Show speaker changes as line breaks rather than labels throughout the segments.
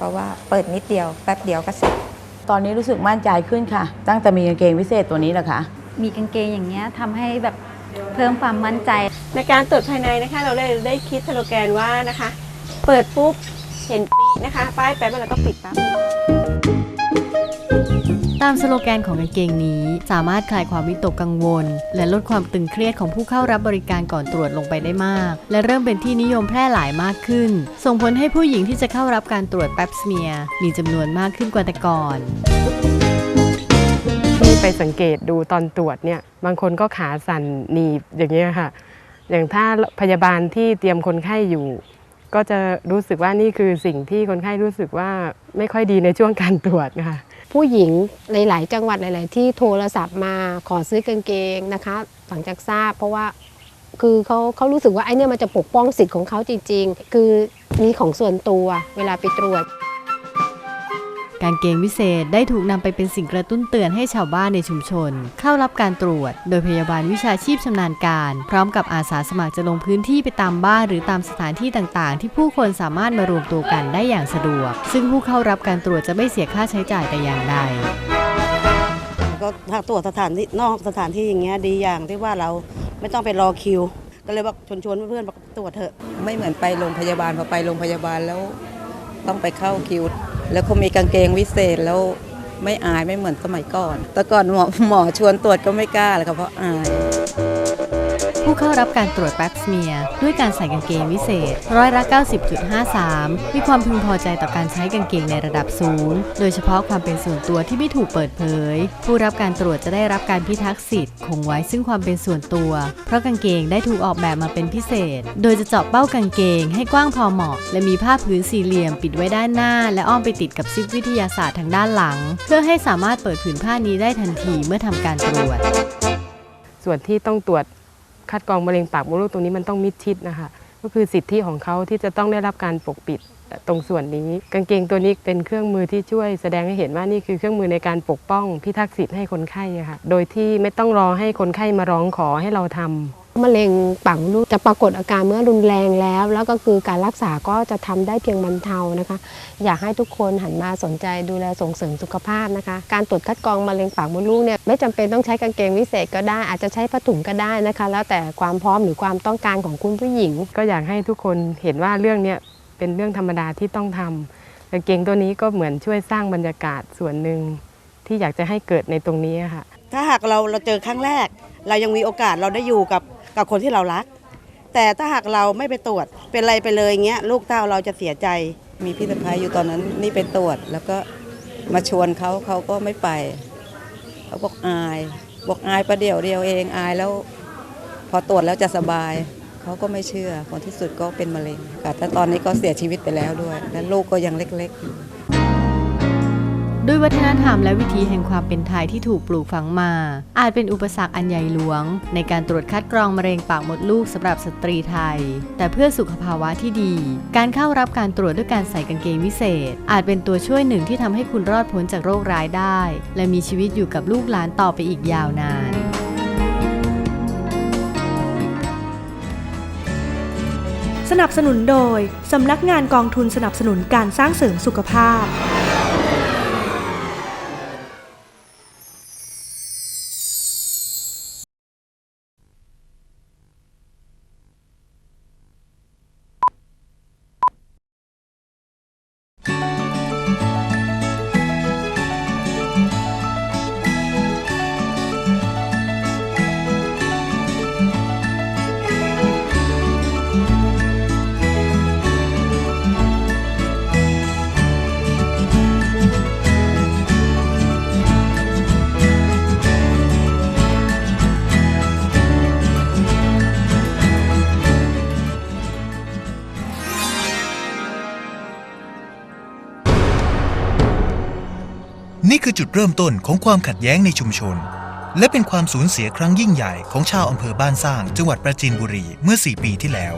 เพราะว่าเปิดนิดเดียวแป๊บเดียวก็เสร็จ
ตอนนี้รู้สึกมั่นใจขึ้นค่ะ ตั้งแต่มีกางเกงวิเศษตัวนี้แหละค่ะ
มีกางเกงอย่างเงี้ยทำให้แบบเพิ่มความมั่นใจ
ในการตรวจภายในนะคะ เราเลยได้คิดสโลแกนว่านะคะ เปิดปุ๊บเห็นปีนะคะ ป้ายแป๊บแล้วก็ปิดปั๊บ
ตามสโลแกนของกางเกงนี้ สามารถคลายความวิตกกังวล และลดความตึงเครียดของผู้เข้ารับบริการก่อนตรวจลงไปได้มาก และเริ่มเป็นที่นิยมแพร่หลายมากขึ้น ส่งผลให้ผู้หญิงที่จะเข้ารับการตรวจแป๊บสเมียมีจำนวนมากขึ้นกว่าแต่ก่อน
ที่ไปสังเกตดูตอนตรวจเนี่ยบางคนก็ขาสั่นหนีบอย่างเงี้ยค่ะ อย่างถ้าพยาบาลที่เตรียมคนไข้อยู่ ก็จะรู้สึกว่านี่คือสิ่งที่คนไข้รู้สึกว่าไม่ค่อยดีในช่วงการตรวจนะคะ
ผู้หญิงหลาย ๆ จังหวัดหลาย ๆ ที่โทรศัพท์มาขอซื้อกางเกงนะคะหลังจากทราบเพราะว่าคือเขาเขารู้สึกว่าไอ้นี่มันจะปกป้องสิทธิ์ของเขาจริง ๆ คือนี่ของส่วนตัวเวลาไปตรวจ
กางเกงวิเศษได้ถูกนำไปเป็นสิ่งกระตุ้นเตือนให้ชาวบ้านในชุมชน เข้ารับการตรวจ โดยพยาบาลวิชาชีพชำนาญการ พร้อมกับอาสาสมัครจะลงพื้นที่ไปตามบ้านหรือตามสถานที่ต่างๆ ที่ผู้คนสามารถมารวมตัวกันได้อย่างสะดวก ซึ่งผู้เข้ารับการตรวจจะไม่เสียค่าใช้จ่ายแต่อย่างใด
ก็ถ้าตรวจสถานที่นอกสถานที่อย่างเงี้ยดีอย่างที่ว่าเราไม่ต้องไปรอคิว ก็เลยบอกชวนชวนๆเพื่อนๆบอกตรวจเถอะ
ไม่เหมือนไปโรงพยาบาลพอไปโรงพยาบาลแล้ว ต้องไปเข้าคิว แล้วเขามีกางเกงวิเศษแล้วไม่อายไม่เหมือนสมัยก่อน แต่ก่อนหมอหมอชวนตรวจก็ไม่กล้าเลยค่ะเพราะอาย
ผู้เข้ารับการตรวจแป๊บสเมียด้วยการใส่กางเกงวิเศษ ร้อยละ 90.53 มีความพึงพอใจต่อการใช้กางเกงในระดับสูง โดยเฉพาะความเป็นส่วนตัวที่ไม่ถูกเปิดเผย ผู้รับการตรวจจะได้รับการพิทักษ์สิทธิ์คงไว้ซึ่งความเป็นส่วนตัว เพราะกางเกงได้ถูกออกแบบมาเป็นพิเศษ โดยจะเจาะเป้ากางเกง ให้กว้างพอเหมาะ และมีผ้าพื้นสี่เหลี่ยมปิดไว้ด้านหน้า และอ้อมไปติดกับซิปวิทยาศาสตร์ทางด้านหลัง เพื่อให้สามารถเปิดผืนผ้านี้ได้ทันทีเมื่อทำการตรวจ
ส่วนที่ต้องตรวจ คัดกรองมะเร็งปากมดลูกตรงนี้มันต้องมิดชิดนะคะ ก็คือสิทธิของเขาที่จะต้องได้รับการปกปิดตรงส่วนนี้ กางเกงตัวนี้เป็นเครื่องมือที่ช่วยแสดงให้เห็นว่านี่คือเครื่องมือในการปกป้องพิทักษ์สิทธิ์ให้คนไข้ค่ะ โดยที่ไม่ต้องรอให้คนไข้มาร้องขอให้เราทำ
มะเร็งปากมดลูกจะปรากฏอาการเมื่อรุนแรงแล้ว แล้วก็คือการรักษาก็จะทำได้เพียงบรรเทานะคะ อยากให้ทุกคนหันมาสนใจดูแลส่งเสริมสุขภาพนะคะ การตรวจคัดกรองมะเร็งปากมดลูกเนี่ยไม่จำเป็นต้องใช้กางเกงวิเศษก็ได้ อาจจะใช้ผ้าถุงก็ได้นะคะ แล้วแต่ความพร้อมหรือความต้องการของคุณผู้หญิง
ก็อยากให้ทุกคนเห็นว่าเรื่องเนี้ยเป็นเรื่องธรรมดาที่ต้องทำกางเกงตัวนี้ก็เหมือนช่วยสร้างบรรยากาศส่วนหนึ่งที่อยากจะให้เกิดในตรงนี้อะค่ะ
ถ้าหากเราเราเจอครั้งแรก เรายังมีโอกาสเราได้อยู่กับ กับคนที่เรารัก แต่ถ้าหากเราไม่ไปตรวจเป็นอะไรไปเลยเงี้ยลูกเต้าเราจะเสียใจ
มีพี่สะพ้ายอยู่ตอนนั้นนี่ไปตรวจแล้วก็มาชวนเขาเขาก็ไม่ไปเขาบอกอาย บอกอายประเดี๋ยวเดียวเองอายแล้ว พอตรวจแล้วจะสบายเขาก็ไม่เชื่อผลที่สุดก็เป็นมะเร็งแต่ตอนนี้ก็เสียชีวิตไปแล้วด้วย และลูกก็ยังเล็กๆอยู่
ด้วยวัฒนธรรมและวิธีแห่งความเป็นไทยที่ถูกปลูกฝังมา อาจเป็นอุปสรรคอันใหญ่หลวง ในการตรวจคัดกรองมะเร็งปากมดลูกสำหรับสตรีไทย แต่เพื่อสุขภาวะที่ดี การเข้ารับการตรวจด้วยการใส่กางเกงวิเศษ อาจเป็นตัวช่วยหนึ่งที่ทำให้คุณรอดพ้นจากโรคร้ายได้ และมีชีวิตอยู่กับลูกหลานต่อไปอีกยาวนาน
สนับสนุนโดย สำนักงานกองทุนสนับสนุนการสร้างเสริมสุขภาพ
จุดเริ่มต้นของความขัดแย้งในชุมชน และเป็นความสูญเสียครั้งยิ่งใหญ่ของชาวอำเภอบ้านสร้าง จังหวัดปราจีนบุรีเมื่อ 4 ปีที่แล้ว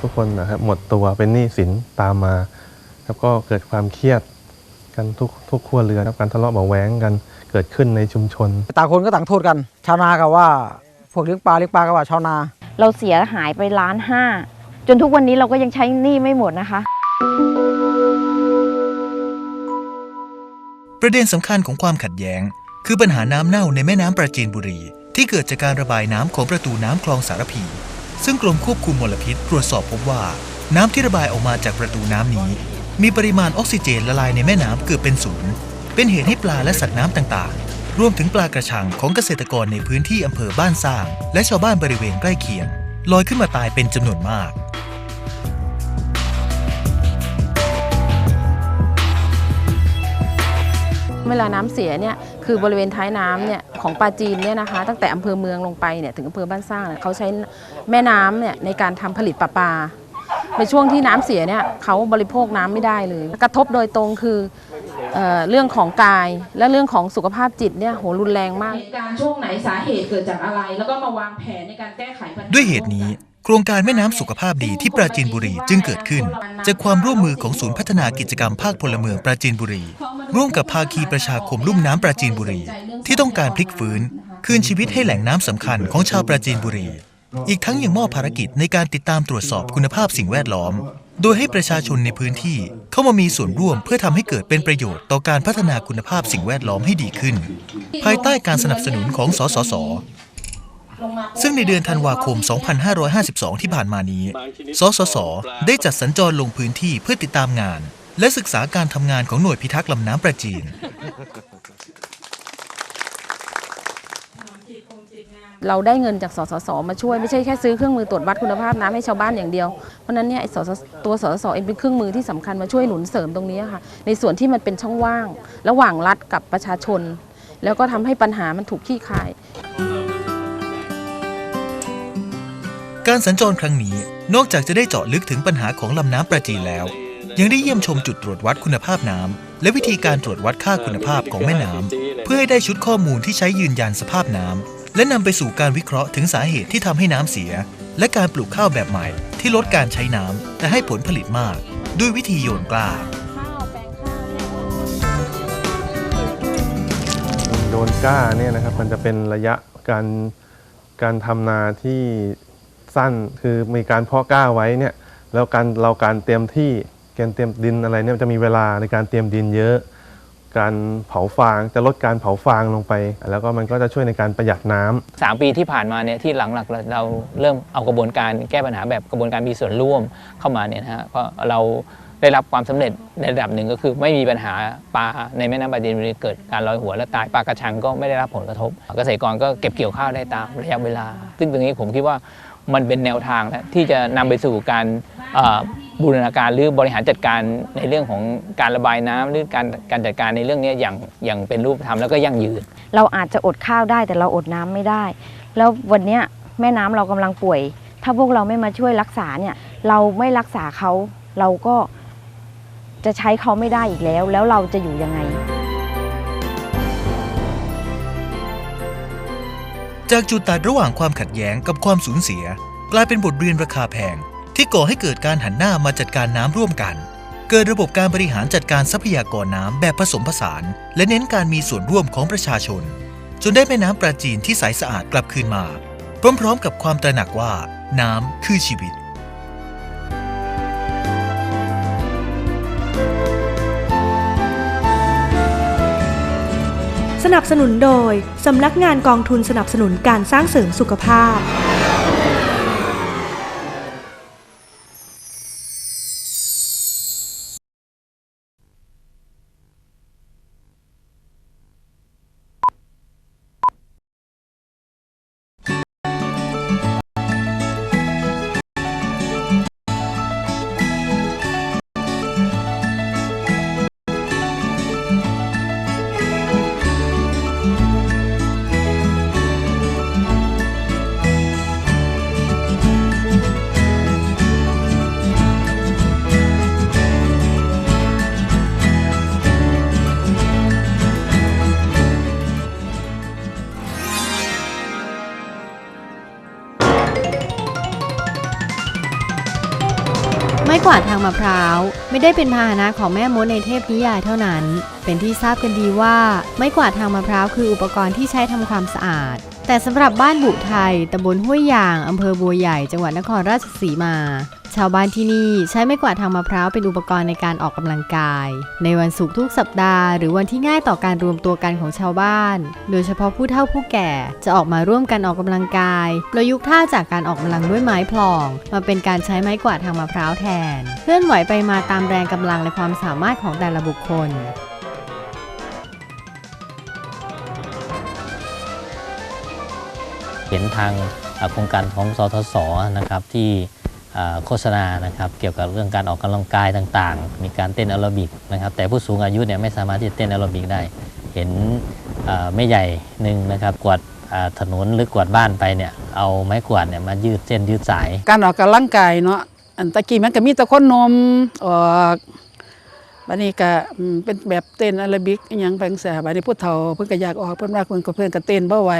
ทุกคนนะครับหมดตัวเป็นหนี้สินตามมาแล้วก็เกิดความเครียดกันทุกทุกครัวเรือนครับการทะเลาะเบาะแว้งกันเกิดขึ้นในชุมชน
ต่างคนก็ต่างโทษกัน ชาวนากับว่า พวกเลี้ยงปลาเลี้ยงปลากับว่าชาวนา
เราเสียหายไปล้านห้า จนทุกวันนี้เราก็ยังใช้หนี้ไม่หมดนะคะ
ประเด็นสำคัญของความขัดแย้ง คือปัญหาน้ำเน่าในแม่น้ำปราจีนบุรี ที่เกิดจากการระบายน้ำของประตูน้ำคลองสารพี ซึ่งกรมควบคุมมลพิษตรวจสอบพบว่าน้ำที่ระบายออกมาจากประตูน้ำนี้ มีปริมาณออกซิเจนละลายในแม่น้ำเกือบเป็นศูนย์เป็นเหตุให้ปลาและสัตว์น้ำต่างๆ รวมถึงปลากระชังของเกษตรกรในพื้นที่อำเภอบ้านสร้าง และชาวบ้านบริเวณใกล้เคียงลอยขึ้นมาตายเป็นจำนวนมาก
เวลาน้ำเสียเนี่ยคือบริเวณท้ายน้ำเนี่ยของปลาจีนเนี่ยนะคะ ตั้งแต่อำเภอเมืองลงไปเนี่ยถึงอำเภอบ้านสร้างเนี่ยเขาใช้แม่น้ำเนี่ยในการทำผลิตปลาปลาในช่วงที่น้ำเสียเนี่ยเขาบริโภคน้ำไม่ได้เลย กระทบโดยตรงคือเอ่อเรื่องของกายและเรื่องของสุขภาพจิตเนี่ยโหรุนแรงมาก
การช่วงไหนสาเหตุเกิดจากอะไร แล้วก็มาวางแผนในการแก้ไขปัญหา
ด้วยเหตุนี้ โครงการแม่น้ำสุขภาพดีที่ปราจีนบุรีจึงเกิดขึ้น จากความร่วมมือของศูนย์พัฒนากิจกรรมภาคพลเมืองปราจีนบุรี ร่วมกับภาคีประชาคมลุ่มน้ำปราจีนบุรี ที่ต้องการพลิกฟื้น คืนชีวิตให้แหล่งน้ำสำคัญของชาวปราจีนบุรี อีกทั้งยังมอบภารกิจในการติดตามตรวจสอบคุณภาพสิ่งแวดล้อม โดยให้ประชาชนในพื้นที่เข้ามามีส่วนร่วมเพื่อทำให้เกิดเป็นประโยชน์ต่อการพัฒนาคุณภาพสิ่งแวดล้อมให้ดีขึ้น ภายใต้การสนับสนุนของสสส ซึ่งในเดือนธันวาคม 2552 ที่ผ่านมานี้ สสส ได้จัดสัญจรลงพื้นที่เพื่อติดตามงาน และศึกษาการทำงานของหน่วยพิทักษ์ลำน้ำประจีน
เราได้เงินจากสสส มาช่วยไม่ใช่แค่ซื้อเครื่องมือตรวจวัดคุณภาพน้ำให้ชาวบ้านอย่างเดียว เพราะฉะนั้นเนี่ยไอ้สสตัวสสสเองเป็นเครื่องมือที่สำคัญมาช่วยหนุนเสริมตรงนี้ค่ะ ในส่วนที่มันเป็นช่องว่าง ระหว่างรัฐกับประชาชน แล้วก็ทำให้ปัญหามันถูกขี้คาย
การสัญจรครั้งนี้นอกจากจะได้เจาะลึกถึงปัญหาของลำน้ำประจีนแล้ว ยังได้เยี่ยมชมจุดตรวจวัดคุณภาพน้ำและวิธีการตรวจวัดค่าคุณภาพของแม่น้ำเพื่อให้ได้ชุดข้อมูลที่ใช้ยืนยันสภาพน้ำและนำไปสู่การวิเคราะห์ถึงสาเหตุที่ทำให้น้ำเสีย และการปลูกข้าวแบบใหม่ ที่ลดการใช้น้ำแต่ให้ผลผลิตมาก ด้วยวิธีโยนกล้า
โดนกล้าเนี่ยนะครับมันจะเป็นระยะการการทำนาที่ สั้น คือมีการเพาะกล้าไว้เนี่ยแล้วการเราการเตรียมที่การเตรียมดินอะไรเนี่ยมันจะมีเวลาในการเตรียมดินเยอะ การเผาฟางจะลดการเผาฟางลงไป แล้วก็มันก็จะช่วยในการประหยัดน้ำ
สามปีที่ผ่านมาเนี่ยที่หลังๆเราเราเริ่มเอากระบวนการแก้ปัญหาแบบกระบวนการมีส่วนร่วมเข้ามาเนี่ยนะฮะก็เราได้รับความสำเร็จในระดับหนึ่งก็คือไม่มีปัญหาปลาในแม่น้ำปราจีนบุรีเกิดการลอยหัวและตายปลากระชังก็ไม่ได้รับผลกระทบ เกษตรกรก็เก็บเกี่ยวข้าวได้ตามระยะเวลา ซึ่งตรงนี้ผมคิดว่า มันเป็นแนวทางแล้วที่จะนำไปสู่การบูรณาการหรือบริหารจัดการในเรื่องของการระบายน้ำหรือการการจัดการในเรื่องนี้อย่างอย่างเป็นรูปธรรมแล้วก็ยั่งยืน
เราอาจจะอดข้าวได้แต่เราอดน้ำไม่ได้ แล้ววันนี้แม่น้ำเรากำลังป่วย ถ้าพวกเราไม่มาช่วยรักษาเนี่ยเราไม่รักษาเขาเราก็จะใช้เขาไม่ได้อีกแล้ว แล้วเราจะอยู่ยังไง
จากจุดตัดระหว่างความขัดแย้งกับความสูญเสีย กลายเป็นบทเรียนราคาแพง ที่ก่อให้เกิดการหันหน้ามาจัดการน้ำร่วมกัน เกิดระบบการบริหารจัดการทรัพยากรน้ำแบบผสมผสาน และเน้นการมีส่วนร่วมของประชาชน จนได้แม่น้ำปราจีนที่ใสสะอาดกลับคืนมา พร้อมๆ กับความตระหนักว่า น้ำคือชีวิต
นับสนุนโดย สำนักงานกองทุนสนับสนุนการสร้างเสริมสุขภาพ
กวาทางมะพร้าว ไม่ได้เป็นพาหนะของแม่มดในเทพนิยายเท่านั้นเป็นที่ทราบกันดีว่า ไม้กวาดทางมะพร้าวคืออุปกรณ์ที่ใช้ทำความสะอาด แต่สำหรับบ้านบุไทยตำบลห้วยยางอำเภอบัวใหญ่ จังหวัดนครราชสีมา ชาวบ้านที่นี่ใช้ไม้กวาดทางมะพร้าวเป็นอุปกรณ์ในการออกกำลังกาย ในวันศุกร์ทุกสัปดาห์หรือวันที่ง่ายต่อการรวมตัวกันของชาวบ้าน โดยเฉพาะผู้เฒ่าผู้แก่จะออกมาร่วมกันออกกำลังกายประยุกต์ท่าจากการออกกำลังด้วยไม้พลอง มาเป็นการใช้ไม้กวาดทางมะพร้าวแทน เคลื่อนไหวไปมาตามแรงกำลังและความสามารถของแต่ละบุคคล
เห็นทางโครงการของสทศนะครับที่โฆษณานะครับเกี่ยวกับเรื่องการออกกำลังกายต่างๆ มีการเต้นแอโรบิกนะครับแต่ผู้สูงอายุเนี่ยไม่สามารถที่จะเต้นแอโรบิกได้ เห็นไม่ใหญ่หนึ่งนะครับกวาดถนนหรือกวาดบ้านไปเนี่ยเอาไม้กวาดเนี่ยมายืดเส้นยืดสาย
การออกกำลังกายเนาะอันตะกี้มันก็มีต่คนนมออก บัดนี้ก็เป็นแบบเต้นอาราบิกอยังแปลงซี่บัดนี้ผู้เฒ่าเพิ่นก็อยากออกเพิ่นว่าเพิ่นก็เพิ่นก็เต้นบ่ไหว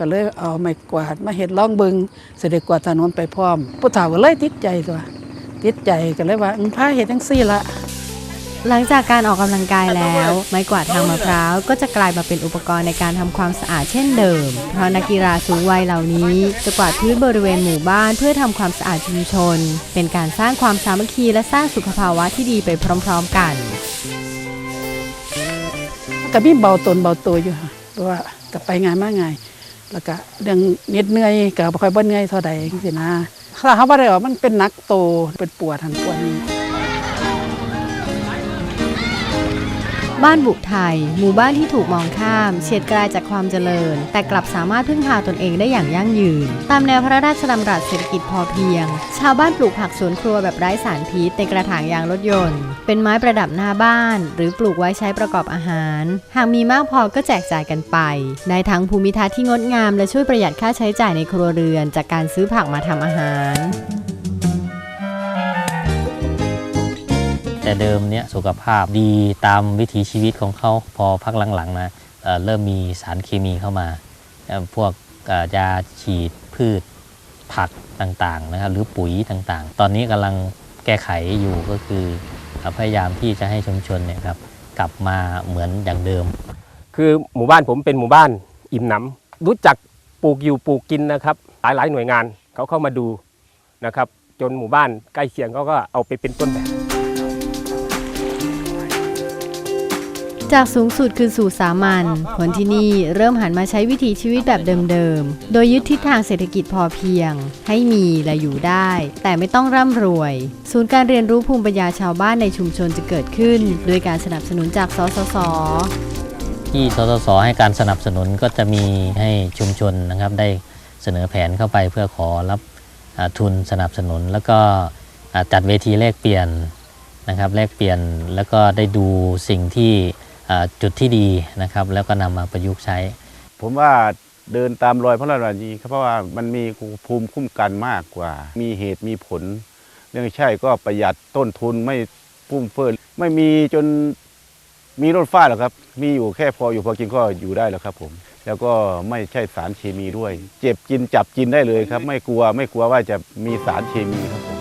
ก็เลยเอาไม้กวาดมาเฮ็ดล่องบึงเสด็จกวาดถนนไปพร้อม ผู้เฒ่าก็เลยติดใจตัวติดใจก็เลยว่าอืมพาเฮ็ดจังซี่ละ
หลังจากการออกกำลังกายแล้ว ไม้กวาดทางมะพร้าวก็จะกลายมาเป็นอุปกรณ์ในการทำความสะอาดเช่นเดิม เพราะนักกีฬาสูงวัยเหล่านี้ จะกวาดพื้นบริเวณหมู่บ้านเพื่อทำความสะอาดชุมชน เป็นการสร้างความสามัคคีและสร้างสุขภาวะที่ดีไปพร้อมๆกัน
ก็มีเบาตนเบาตัวอยู่ค่ะเพราะว่าก็ไปงานมาไงายแล้วก็เรื่องเหน็ดเหนื่อยก็บ่ค่อยบ่เหนื่อยเท่าใดจังซี่นะถ้าเฮาบ่ได้ออกมันเป็นหนักโตเป็นปวดหันปวดนี่
บ้านบุไทย หมู่บ้านที่ถูกมองข้าม เฉียดไกลาจากความเจริญ แต่กลับสามารถพึ่งพาตนเองได้อย่างยั่งยืน ตามแนวพระราชดำรัสเศรษฐกิจพอเพียง ชาวบ้านปลูกผักสวนครัวแบบไร้สารพิษในกระถางยางรถยนต์ เป็นไม้ประดับหน้าบ้าน หรือปลูกไว้ใช้ประกอบอาหาร หากมีมากพอก็แจกจ่ายกันไป ได้ทั้งภูมิทัศน์ที่งดงามและช่วยประหยัดค่าใช้จ่ายในครัวเรือน จากการซื้อผักมาทำอาหาร
แต่เดิมเนี่ยสุขภาพดีตามวิถีชีวิตของเขาพอพักหลังๆนะเเริ่มมีสารเคมีเข้ามา พวกยาฉีดพืชผักต่างๆนะครับหรือปุ๋ยต่างๆ ตอนนี้กำลังแก้ไขอยู่ก็คือเอ่อพยายามที่จะให้ชุมชนเนี่ยครับกลับมาเหมือนอย่างเดิม
คือหมู่บ้านผมเป็นหมู่บ้านอิ่มหนำรู้จักปลูกอยู่ปลูกกินนะครับ หลายๆหน่วยงานเขาเข้ามาดูนะครับ จนหมู่บ้านใกล้เคียงเขาก็เอาไปเป็นต้นแบบ
จากสูงสุดคือสู่สามัญคนที่นี่เริ่มหันมาใช้วิถีชีวิตแบบเดิมๆ โดยยึดทิศทางเศรษฐกิจพอเพียง ให้มีและอยู่ได้ แต่ไม่ต้องร่ำรวย ศูนย์การเรียนรู้ภูมิปัญญาชาวบ้านในชุมชนจะเกิดขึ้นโดยการสนับสนุนจากสสส
ที่สสสให้การสนับสนุนก็จะมีให้ชุมชนนะครับได้เสนอแผนเข้าไปเพื่อขอรับทุนสนับสนุน แล้วก็จัดเวทีแลกเปลี่ยนนะครับแลกเปลี่ยนแล้วก็ได้ดูสิ่งที่ จุดที่ดีนะครับ แล้วก็นำมาประยุกต์ใช้
ผมว่าเดินตามรอยพระราชนีครับเพราะว่ามันมีภูมิคุ้มกันมากกว่า มีเหตุมีผล เรื่องใช่ก็ประหยัดต้นทุนไม่ฟุ่มเฟือยไม่มีจนมีรถฟ้าหรอกครับ มีอยู่แค่พออยู่พอกินก็อยู่ได้แล้วครับผม แล้วก็ไม่ใช่สารเคมีด้วย เจ็บกินจับกินได้เลยครับ ไม่กลัวไม่กลัวว่าจะมีสารเคมีครับผม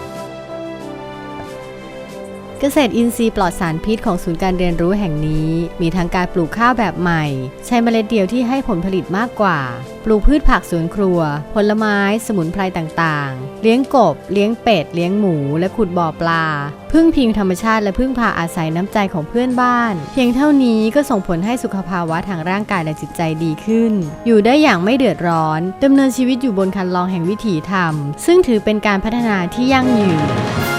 เกษตรอินทรีย์ปลอดสารพิษของศูนย์การเรียนรู้แห่งนี้ มีทั้งการปลูกข้าวแบบใหม่ ใช้เมล็ดเดียวที่ให้ผลผลิตมากกว่า ปลูกพืชผักสวนครัว ผลไม้ สมุนไพรต่างๆ เลี้ยงกบ เลี้ยงเป็ด เลี้ยงหมู และขุดบ่อปลา พึ่งพิงธรรมชาติและพึ่งพาอาศัยน้ำใจของเพื่อนบ้าน เพียงเท่านี้ก็ส่งผลให้สุขภาวะทางร่างกายและจิตใจดีขึ้น อยู่ได้อย่างไม่เดือดร้อนดำเนินชีวิตอยู่บนคันลองแห่งวิถีธรรม ซึ่งถือเป็นการพัฒนาที่ยั่งยืน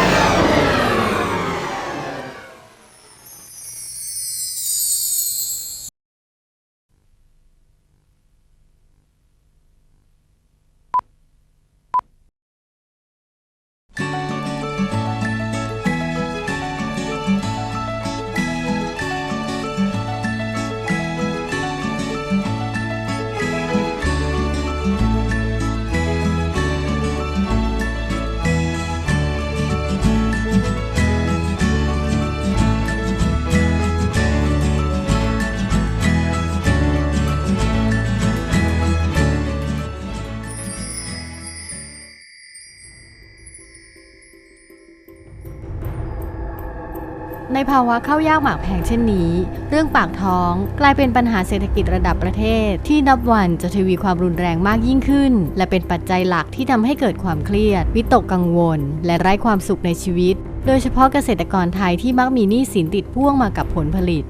ภาวะข้าวยากหมากแพงเช่นนี้ เรื่องปากท้องกลายเป็นปัญหาเศรษฐกิจระดับประเทศ ที่นับวันจะทวีความรุนแรงมากยิ่งขึ้น และเป็นปัจจัยหลักที่ทำให้เกิดความเครียด วิตกกังวล และไร้ความสุขในชีวิต โดยเฉพาะเกษตรกรไทยที่มักมีหนี้สินติดพ่วงมากับผลผลิต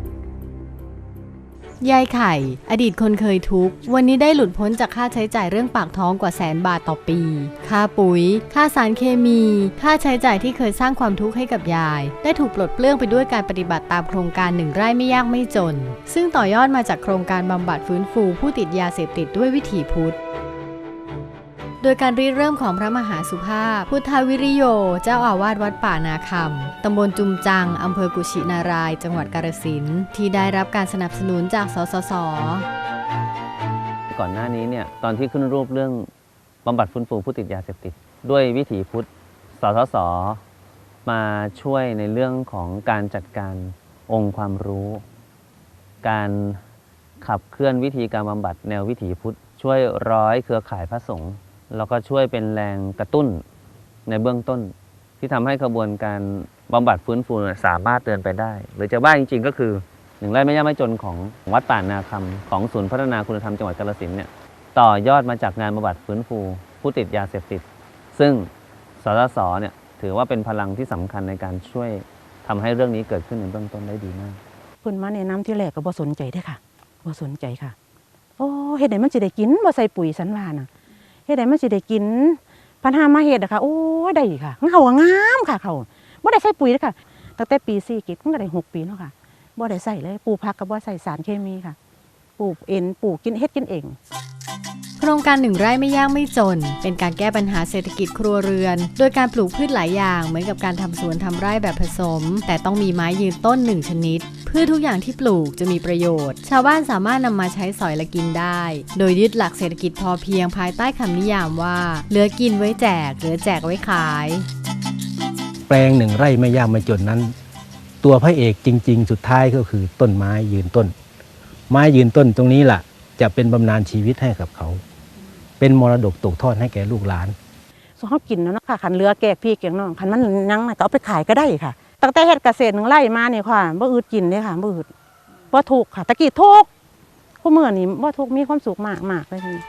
ยายไข่ อดีตคนเคยทุกข์ วันนี้ได้หลุดพ้นจากค่าใช้จ่ายเรื่องปากท้องกว่าแสนบาทต่อปี ค่าปุ๋ย ค่าสารเคมี ค่าใช้จ่ายที่เคยสร้างความทุกข์ให้กับยาย ได้ถูกปลดเปลื้องไปด้วยการปฏิบัติตามโครงการหนึ่งไร่ไม่ยากไม่จน ซึ่งต่อยอดมาจากโครงการบำบัดฟื้นฟูผู้ติดยาเสพติดด้วยวิถีพุทธ โดยการริเริ่มของพระมหาสุภาพ พุทธวิริโย เจ้าอาวาสวัดป่านาคำตำบลจุมจัง อำเภอกุชินาราย จังหวัดกาฬสินธุ์ที่ได้รับการสนับสนุนจากสสส
ก่อนหน้านี้เนี่ยตอนที่ขึ้นรูปเรื่องบำบัดฟื้นฟูผู้ติดยาเสพติด ด้วยวิถีพุทธ สสส มาช่วยในเรื่องของการจัดการองค์ความรู้ การขับเคลื่อนวิธีการบำบัดแนววิถีพุทธ ช่วยร้อยเครือข่ายพระสงฆ์ แล้วก็ช่วยเป็นแรงกระตุ้นในเบื้องต้น ที่ทำให้กระบวนการบำบัดฟื้นฟูสามารถเดินไปได้ หรือจะว่าจริง ๆ ก็คือหนึ่งไร่ไม่ยากไม่จนของวัดป่านาคำของศูนย์พัฒนาคุณธรรมจังหวัดกาฬสินธุ์เนี่ยต่อยอดมาจากงานบำบัดฟื้นฟู ผู้ติดยาเสพติด ซึ่งสสสเนี่ยถือว่าเป็นพลังที่สำคัญในการช่วยทำให้เรื่องนี้เกิดขึ้นในเบื้องต้นได้ดีมาก
เพิ่นมาแนะนำที่แรกก็บ่สนใจเด้ค่ะบ่สนใจค่ะ โอ้เฮ็ดให้มันสิได้กินบ่ใส่ปุ๋ยสันว่าน่ะ เฮ็ดให้มันสิได้กินปัญหามาเฮ็ดอะค่ะโอ้ยได้ค่ะเขางามค่ะเขาบ่ได้ใส่ปุ๋ยเด้อค่ะตั้งแต่ปี4กิจมันก็ได้หกปีแล้วค่ะบ่ได้ใส่เลยปลูกผักก็บ่ใส่สารเคมีค่ะปลูกเองปลูกกินเฮ็ดกินเอง
โครงการหนึ่งไร่ไม่ยากไม่จน เป็นการแก้ปัญหาเศรษฐกิจครัวเรือน โดยการปลูกพืชหลายอย่างเหมือนกับการทำสวนทำไร่แบบผสม แต่ต้องมีไม้ยืนต้นหนึ่งชนิด พืชทุกอย่างที่ปลูกจะมีประโยชน์ ชาวบ้านสามารถนำมาใช้สอยและกินได้ โดยยึดหลักเศรษฐกิจพอเพียงภายใต้คำนิยามว่า เหลือกินไว้แจก เหลือแจกไว้ขาย
แปลงหนึ่งไร่ไม่ยากไม่จนนั้น ตัวพระเอกจริง ๆ สุดท้ายก็คือต้นไม้ยืนต้น ไม้ยืนต้นตรงนี้ล่ะ จะเป็นบำนาญชีวิตให้กับเขา เป็นมรดกตกทอดให้แก่ลูกหลาน
ส่วนเขากินแล้วเนาะค่ะคันเรือแกกพี่แกงน้องคันมันยังน่ะก็เอาไปขายก็ได้ค่ะ ตั้งแต่เฮ็ดเกษตรหนึ่งไร่มาเนี่ยค่ะบ่อืดกินเลยค่ะบ่อืดบ่ถูกข์ค่ะตะกี้ทุกข์ผู้เมื่อนี่บ่ทุกข์มีความสุขมากมากเลยทีนี้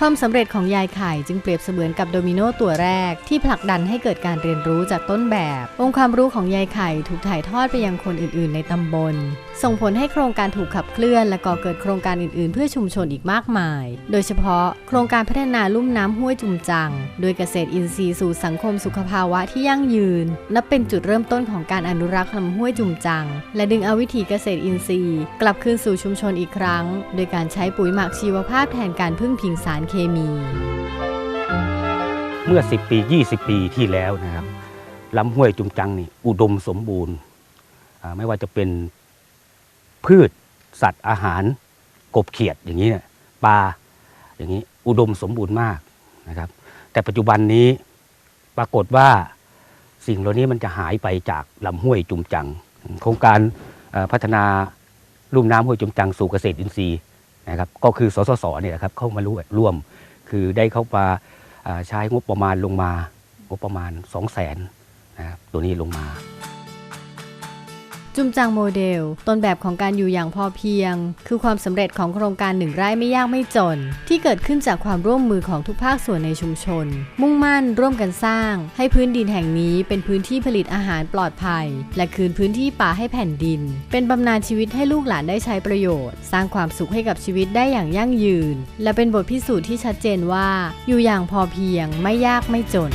ความสำเร็จของยายไข่จึงเปรียบเสมือนกับโดมิโนตัวแรก ที่ผลักดันให้เกิดการเรียนรู้จากต้นแบบ องค์ความรู้ของยายไข่ถูกถ่ายทอดไปยังคนอื่น ๆ ในตำบล ส่งผลให้โครงการถูกขับเคลื่อน และก่อเกิดโครงการอื่น ๆ เพื่อชุมชนอีกมากมาย โดยเฉพาะ โครงการพัฒนาลุ่มน้ำห้วยจุมจัง โดยเกษตรอินทรีย์สู่สังคมสุขภาวะที่ยั่งยืน นับเป็นจุดเริ่มต้นของการอนุรักษ์ลำห้วยจุมจัง และดึงเอาวิถีเกษตรอินทรีย์ กลับคืนสู่ชุมชนอีกครั้ง โดยการใช้ปุ๋ยหมักชีวภาพแทนการพึ่งพิงสารเคมี
เมื่อ 10 ปี 20 ปีที่แล้วนะครับลำห้วยจุมจังนี่อุดมสมบูรณ์ไม่ว่าจะเป็นพืชสัตว์อาหารกบเขียดอย่างนี้เนี่ยปลาอย่างนี้อุดมสมบูรณ์มากนะครับ แต่ปัจจุบันนี้ปรากฏว่าสิ่งเหล่านี้มันจะหายไปจากลำห้วยจุมจัง โครงการพัฒนาลุ่มน้ำห้วยจุมจังสู่เกษตรอินทรีย์ นะครับก็คือสสสเนี่ยนะครับเข้ามาร่วมคือได้เข้ามาใช้งบประมาณลงมางบประมาณ 2 0 0แสนนะครับตัวนี้ลงมา
จุมจังโมเดล ต้นแบบของการอยู่อย่างพอเพียง คือความสำเร็จของโครงการหนึ่งไร่ไม่ยากไม่จน ที่เกิดขึ้นจากความร่วมมือของทุกภาคส่วนในชุมชน มุ่งมั่นร่วมกันสร้าง ให้พื้นดินแห่งนี้เป็นพื้นที่ผลิตอาหารปลอดภัย และคืนพื้นที่ป่าให้แผ่นดิน เป็นบำนาญชีวิตให้ลูกหลานได้ใช้ประโยชน์ สร้างความสุขให้กับชีวิตได้อย่างยั่งยืน และเป็นบทพิสูจน์ที่ชัดเจนว่า อยู่อย่างพอเพียงไม่ยากไม่จน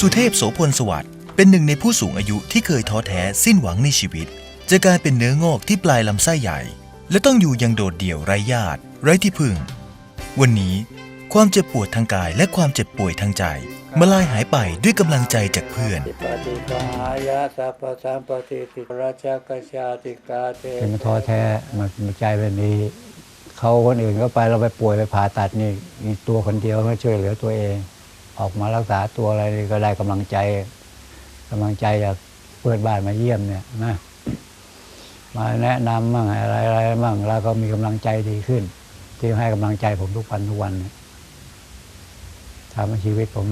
สุเทพโสพลสวัสดิ์เป็นหนึ่งในผู้สูงอายุที่เคยท้อแท้สิ้นหวังในชีวิตจะกลายเป็นเนื้องอกที่ปลายลำไส้ใหญ่ และต้องอยู่อยังโดดเดี่ยวไร้ญาติ ไร้ที่พึ่ง วันนี้ความเจ็บปวดทางกายและความเจ็บป่วยทางใจ มาลายหายไปด้วยกำลังใจจากเพื่อน
ปฏิปายะสัพสัมปติติราชกชาติกาเต
เป็นมันท้อแท้มันมันใจแบบนี้เขาคนอื่นก็ไปเราไปป่วยไปผ่าตัดนี่ตัวคนเดียวไม่ช่วยเหลือตัวเอง ออกมารักษาตัวอะไรก็ได้กำลังใจกำลังใจจากเพื่อนบ้านมาเยี่ยมเนี่ยนะมาแนะนำมั่งอะไรอะไรมั่งแล้วก็มีกำลังใจดีขึ้น ที่ให้กำลังใจผมทุกวันทุกวันทำให้ชีวิตผม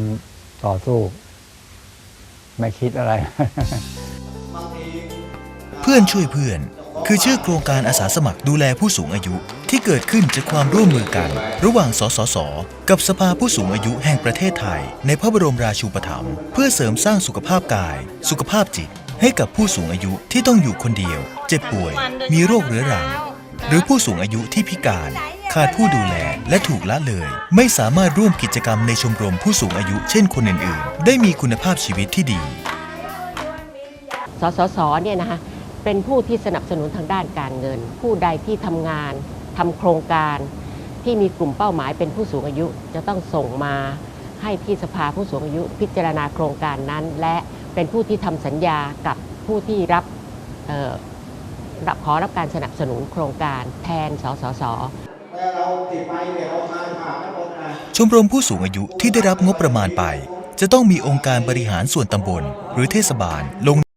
ต่อสู้ ไม่คิดอะไร
เพื่อนช่วยเพื่อน คือชื่อโครงการอาสาสมัครดูแลผู้สูงอายุ ที่เกิดขึ้นจากความร่วมมือกัน ระหว่างสสส กับสภาผู้สูงอายุแห่งประเทศไทย ในพระบรมราชูปถัมภ์เพื่อเสริมสร้างสุขภาพกาย สุขภาพจิต ให้กับผู้สูงอายุที่ต้องอยู่คนเดียว เจ็บป่วย มีโรคเรื้อรัง หรือผู้สูงอายุที่พิการ ขาดผู้ดูแลและถูกละเลย ไม่สามารถร่วมกิจกรรมในชมรมผู้สูงอายุเช่นคนอื่นๆ ได้มีคุณภาพชีวิตที่ดี
สสส เนี่ยนะคะเป็นผู้ที่สนับสนุนทางด้านการเงิน ผู้ใดที่ทำงาน ทำโครงการที่มีกลุ่มเป้าหมายเป็นผู้สูงอายุ จะต้องส่งมาให้ที่สภาผู้สูงอายุ พิจารณาโครงการนั้น และเป็นผู้ที่ทำสัญญากับผู้ที่รับรับขอรับการสนับสนุนโครงการแทนสสส
ชมรมผู้สูงอายุที่ได้รับงบประมาณไป จะต้องมีองค์การบริหารส่วนตำบล หรือเทศบาลลง